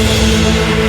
என்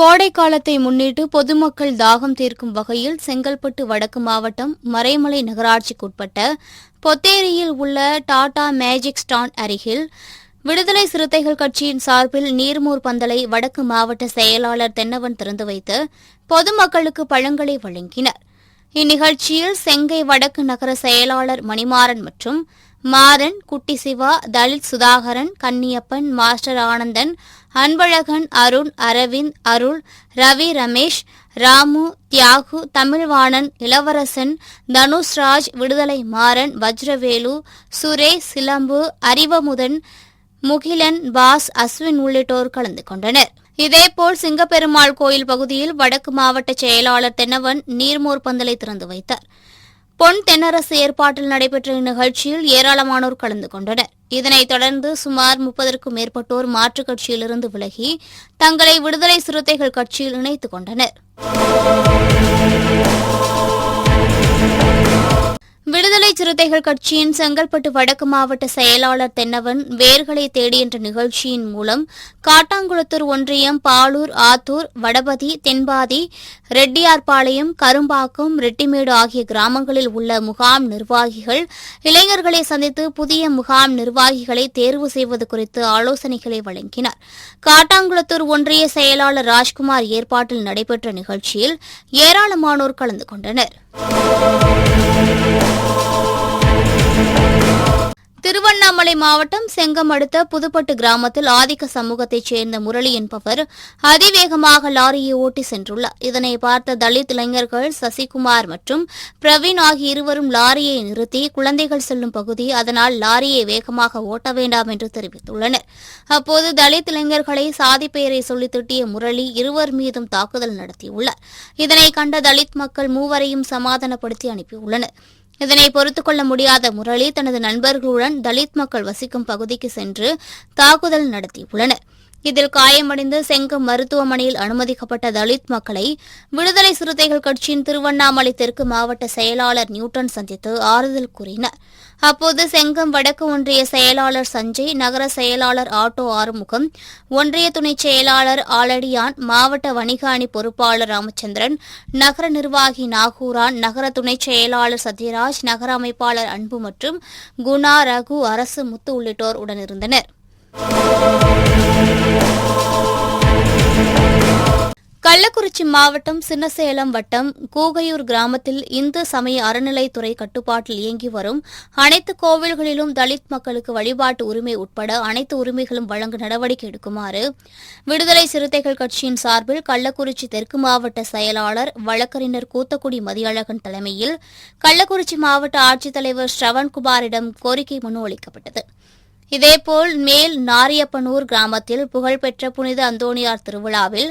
கோடை காலத்தை முன்னிட்டு பொதுமக்கள் தாகம் தீர்க்கும் வகையில் செங்கல்பட்டு வடக்கு மாவட்டம் மறைமலை நகராட்சிக்குட்பட்ட பொத்தேரியில் உள்ள டாடா மேஜிக் ஸ்டாண்ட் அருகில் விடுதலை சிறுத்தைகள் கட்சியின் சார்பில் நீர்மூர் பந்தலை வடக்கு மாவட்ட செயலாளர் தென்னவன் திறந்து வைத்து பொதுமக்களுக்கு பழங்களை வழங்கினர். இந்நிகழ்ச்சியில் செங்கை வடக்கு நகர செயலாளர் மணிமாறன் மற்றும் மாறன் குட்டி சிவா தலித் சுதாகரன் கன்னியப்பன் மாஸ்டர் ஆனந்தன் அன்பழகன் அருண் அரவிந்த் அருள் ரவி ரமேஷ் ராமு தியாகு தமிழ்வாணன் இளவரசன் தனுஷ்ராஜ் விடுதலை மாறன் வஜ்ரவேலு சுரேஷ் சிலம்பு அறிவமுதன் முகிலன் பாஸ் அஸ்வின் உள்ளிட்டோர் கலந்து கொண்டனர். இதேபோல் சிங்கப்பெருமாள் கோயில் பகுதியில் வடக்கு மாவட்ட செயலாளர் தென்னவன் நீர்மோர் பந்தலை திறந்து வைத்தார். பொன் தென்னரசு ஏற்பாட்டில் நடைபெற்ற இந்நிகழ்ச்சியில் ஏராளமானோர் கலந்து கொண்டனர். இதனைத் தொடர்ந்து சுமார் முப்பதற்கும் மேற்பட்டோர் மாற்றுக் கட்சியிலிருந்து விலகி தங்களை விடுதலை சிறுத்தைகள் கட்சியில் இணைத்துக் கொண்டனர். சிறுத்தைகள் கட்சியின் செங்கல்பட்டு வடக்கு மாவட்ட செயலாளர் தென்னவன் வேர்களை தேடி என்ற நிகழ்ச்சியின் மூலம் காட்டாங்குளத்தூர் ஒன்றியம் பாலூர் ஆத்தூர் வடபதி தென்பாதி ரெட்டியார்பாளையம் கரும்பாக்கம் ரெட்டிமேடு ஆகிய கிராமங்களில் உள்ள முகாம் நிர்வாகிகள் இளைஞர்களை சந்தித்து புதிய முகாம் நிர்வாகிகளை தேர்வு செய்வது குறித்து ஆலோசனைகளை வழங்கினார். காட்டாங்குளத்தூர் ஒன்றிய செயலாளர் ராஜ்குமார் ஏற்பாட்டில் நடைபெற்ற நிகழ்ச்சியில் ஏராளமானோர் கலந்து கொண்டனர். திருவண்ணாமலை மாவட்டம் செங்கம் அடுத்த புதுப்பட்டு கிராமத்தில் ஆதிக்க சமூகத்தைச் சேர்ந்த முரளி என்பவர் அதிவேகமாக லாரியை ஓட்டி சென்றுள்ளார். இதனை பார்த்த தலித் இளைஞர்கள் சசிகுமார் மற்றும் பிரவீன் ஆகிய இருவரும் லாரியை நிறுத்தி குழந்தைகள் செல்லும் பகுதி அதனால் லாரியை வேகமாக ஓட்ட வேண்டாம் என்று தெரிவித்துள்ளனர். அப்போது தலித் இளைஞர்களை சாதி பெயரை சொல்லி திட்டிய முரளி இருவர் மீதும் தாக்குதல் நடத்தியுள்ளார். இதனை கண்ட தலித் மக்கள் மூவரையும் சமாதானப்படுத்தி அனுப்பியுள்ளனர். இதனை பொறுத்துக் கொள்ள முடியாத முரளி தனது நண்பர்களுடன் தலித் மக்கள் வசிக்கும் பகுதிக்கு சென்று தாக்குதல் நடத்தியுள்ளனர். இதில் காயமடைந்து செங்கம் மருத்துவமனையில் அனுமதிக்கப்பட்ட தலித் மக்களை விடுதலை சிறுத்தைகள் கட்சியின் திருவண்ணாமலை தெற்கு மாவட்ட செயலாளர் நியூட்டன் சந்தித்து ஆறுதல் கூறினார். அப்போது செங்கம் வடக்கு ஒன்றிய செயலாளர் சஞ்சய் நகர செயலாளர் ஆட்டோ ஆறுமுகம் ஒன்றிய துணைச் செயலாளர் ஆலடியான் மாவட்ட வணிக அணி பொறுப்பாளர் ராமச்சந்திரன் நகர நிர்வாகி நாகூரான் நகர துணைச் செயலாளர் சத்யராஜ் நகர அமைப்பாளர் அன்பு மற்றும் குணா ரகு அரசு முத்து உள்ளிட்டோர் உடனிருந்தனர் கள்ளக்குறிச்சி மாவட்டம் சின்னசேலம் வட்டம் கூகையூர் கிராமத்தில் இந்து சமய அறநிலைத்துறை கட்டுப்பாட்டில் இயங்கி வரும் அனைத்து கோவில்களிலும் தலித் மக்களுக்கு வழிபாட்டு உரிமை உட்பட அனைத்து உரிமைகளும் வழங்க நடவடிக்கை எடுக்குமாறு விடுதலை சிறுத்தைகள் கட்சியின் சார்பில் கள்ளக்குறிச்சி தெற்கு மாவட்ட செயலாளர் வழக்கறிஞர் கூத்தக்குடி மதியழகன் தலைமையில் கள்ளக்குறிச்சி மாவட்ட ஆட்சித்தலைவர் ஸ்ரவன்குமாரிடம் கோரிக்கை மனு அளிக்கப்பட்டது. இதேபோல் மேல் நாரியப்பனூர் கிராமத்தில் புகழ்பெற்ற புனித அந்தோணியார் திருவிழாவில்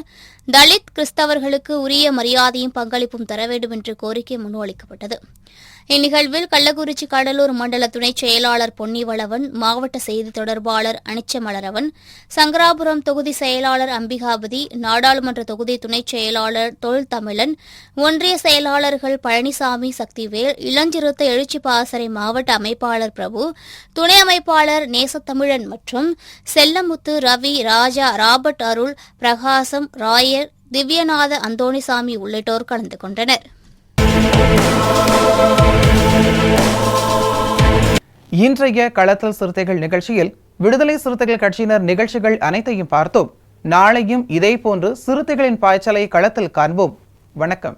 தலித் கிறிஸ்தவர்களுக்கு உரிய மரியாதையும் பங்களிப்பும் தர வேண்டும் என்று கோரிக்கை முன்வளிக்கப்பட்டது இந்நிகழ்வில் கள்ளக்குறிச்சி கடலூர் மண்டல துணைச் செயலாளர் பொன்னிவளவன் மாவட்ட செய்தி தொடர்பாளர் அனிச்சமலரவன் சங்கராபுரம் தொகுதி செயலாளர் அம்பிகாபதி நாடாளுமன்ற தொகுதி துணைச் செயலாளர் தொல் தமிழன் ஒன்றிய செயலாளர்கள் பழனிசாமி சக்திவேல் இளஞ்சிறுத்த எழுச்சி பாசறை மாவட்ட அமைப்பாளர் பிரபு துணை அமைப்பாளர் நேசத்தமிழன் மற்றும் செல்லமுத்து ரவி ராஜா ராபர்ட் அருள் பிரகாசம் ராயர் திவ்யநாத அந்தோணிசாமி உள்ளிட்டோர் கலந்து கொண்டனர். இன்றைய களத்தல் சிறுத்தைகள் நிகழ்ச்சியில் விடுதலை சிறுத்தைகள் கட்சியினர் நிகழ்ச்சிகள் அனைத்தையும் பார்த்தோம். நாளையும் இதே போன்று சிறுத்தைகளின் பாய்ச்சலை களத்தில் காண்போம். வணக்கம்.